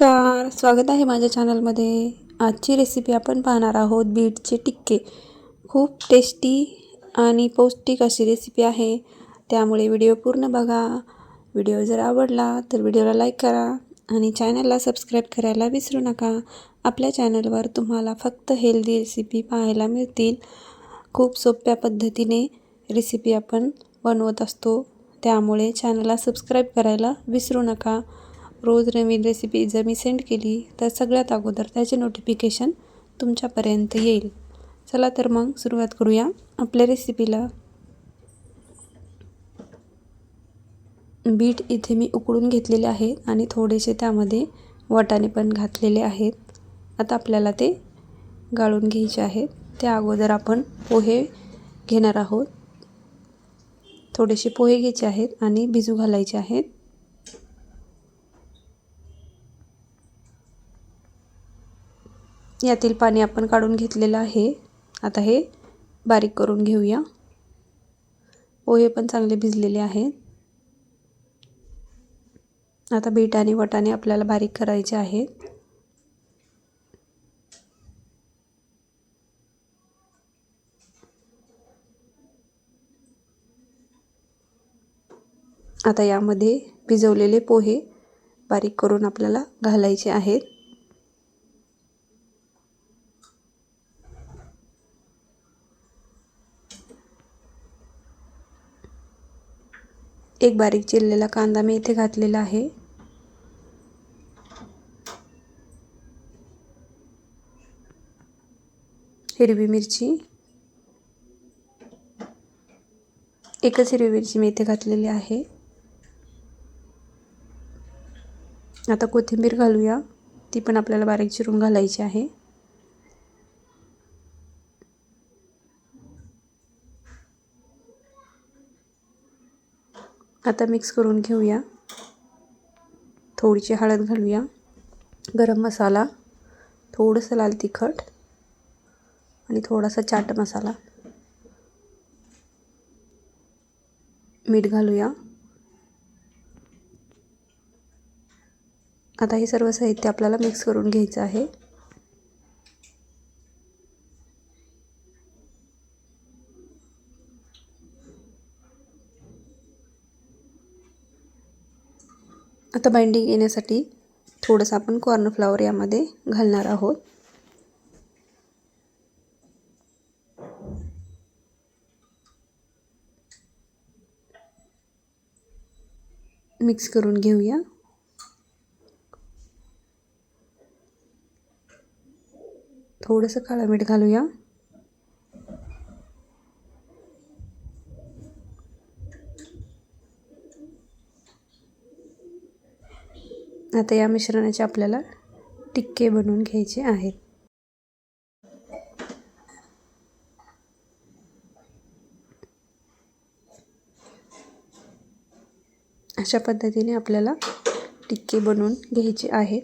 नमस्कार. स्वागत आहे माझ्या चॅनलमध्ये आजची रेसिपी आपण पाहणार आहोत बीटचे टिक्के. खूप टेस्टी आणि पौष्टिक अशी रेसिपी आहे. त्यामुळे व्हिडिओ पूर्ण बघा. व्हिडिओ जर आवडला तर व्हिडिओला लाईक करा आणि चॅनलला सबस्क्राईब करायला विसरू नका. आपल्या चॅनलवर तुम्हाला फक्त हेल्दी रेसिपी पाहायला मिळतील. खूप सोप्या पद्धतीने रेसिपी आपण बनवत असतो. त्यामुळे चॅनलला सबस्क्राईब करायला विसरू नका. रोज नवीन रेसिपी जर मी सेंड केली तर सगळ्यात अगोदर त्याचे नोटिफिकेशन तुमच्यापर्यंत येईल. चला तर मग सुरुवात करूया आपल्या रेसिपीला बीट इथे मी उकडून घेतलेले आहेत आणि थोडेसे त्यामध्ये वाटाणे पण घातलेले आहेत. आता आपल्याला ते गाळून घ्यायचे आहेत. त्या अगोदर आपण पोहे घेणार आहोत. थोडेसे पोहे घ्यायचे आहेत आणि भिजू घालायचे आहेत. यातील पाणी आपण काढून घेतलेलं आहे. आता हे बारीक करून घेऊया. पोहे पण चांगले भिजलेले आहेत. आता बीट आणि वटाणे आपल्याला बारीक करायचे आहेत. आता यामध्ये भिजवलेले पोहे बारीक करून आपल्याला घालायचे आहेत. एक बारीक चिरलेला कांदा मी इथे घातलेला आहे. हिरवी मिरची. एकच हिरवी मिरची मी इथे घातलेली आहे. आता कोथिंबीर घालूया. ती पण आपल्याला बारीक चिरून घालायची आहे. आता मिक्स करून घेऊया. थोडीशी हळद घालूया. गरम मसाला थोडंसं लाल तिखट आणि थोडासा चाट मसाला. मीठ घालूया. आता हे सर्व साहित्य आपल्याला मिक्स करून घ्यायचं आहे. आता बाइंडिंग येण्यासाठी थोडंसं आपण कॉर्नफ्लावर यामध्ये घालणार आहोत. मिक्स करून घेऊया. थोडंसं काळं मीठ घालूया. आता या मिश्रणाचे आपल्याला टिक्के बनवून घ्यायचे आहेत. अशा पद्धतीने आपल्याला टिक्के बनवून घ्यायचे आहेत.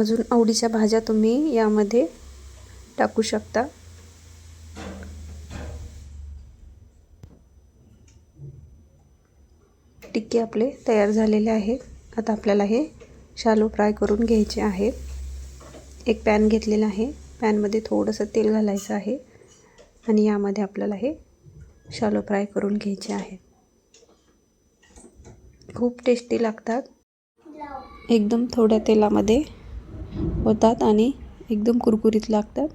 अजून आवडीच्या भाज्या तुम्ही यामध्ये टाकू शकता. टिक्के आपले तयार झालेले आहेत. आता आपल्याला हे शालो फ्राय करून घ्यायचे आहे. एक पॅन घेतलेला आहे. पॅनमध्ये थोडंसं तेल घालायचं आहे. आणि यामध्ये आपल्याला हे शालो फ्राय करून घ्यायचे आहे. खूप टेस्टी लागतात. एकदम थोड्या तेलामध्ये होतात आणि एकदम कुरकुरीत लागतात.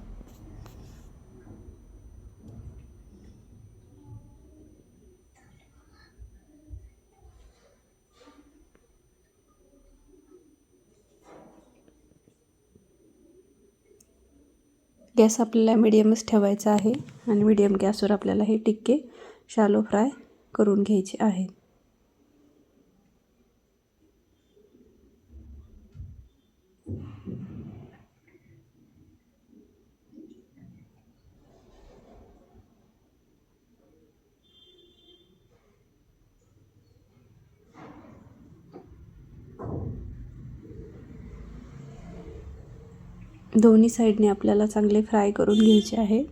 गॅस आपल्याला मिडियमच ठेवायचा आहे आणि मिडियम गॅसवर आपल्याला हे टिक्के शालो फ्राय करून घ्यायचे आहेत. दोन्ही साईडने आपल्याला चांगले फ्राय करून घ्यायचे आहे.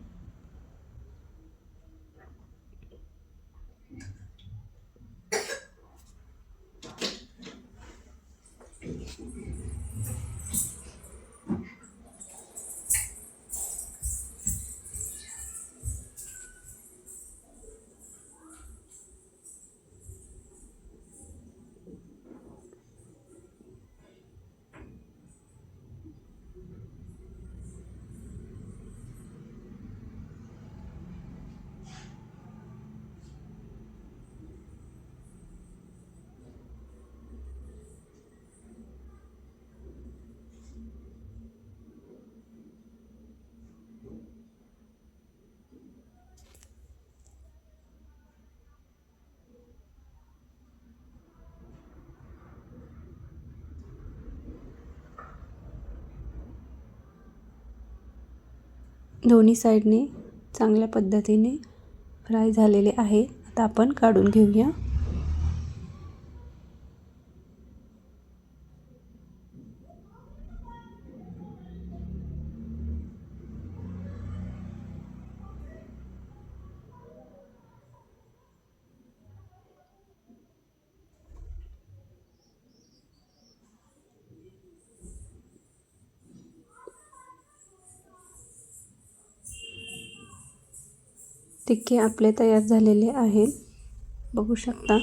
दोन्ही साईडने चांगल्या पद्धतीने फ्राय झालेले आहे. आता आपण काढून घेऊया. टिक्के आपले तयार झालेले आहेत. बघू शकता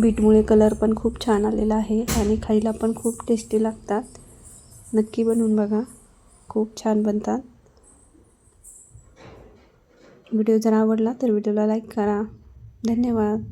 बीटमुळे कलर पण खूप छान आलेला आहे आणि खायला पण खूप टेस्टी लागतात. नक्की बनवून बघा खूप छान बनतात. व्हिडिओ जर आवडला तर व्हिडिओला लाईक करा. धन्यवाद.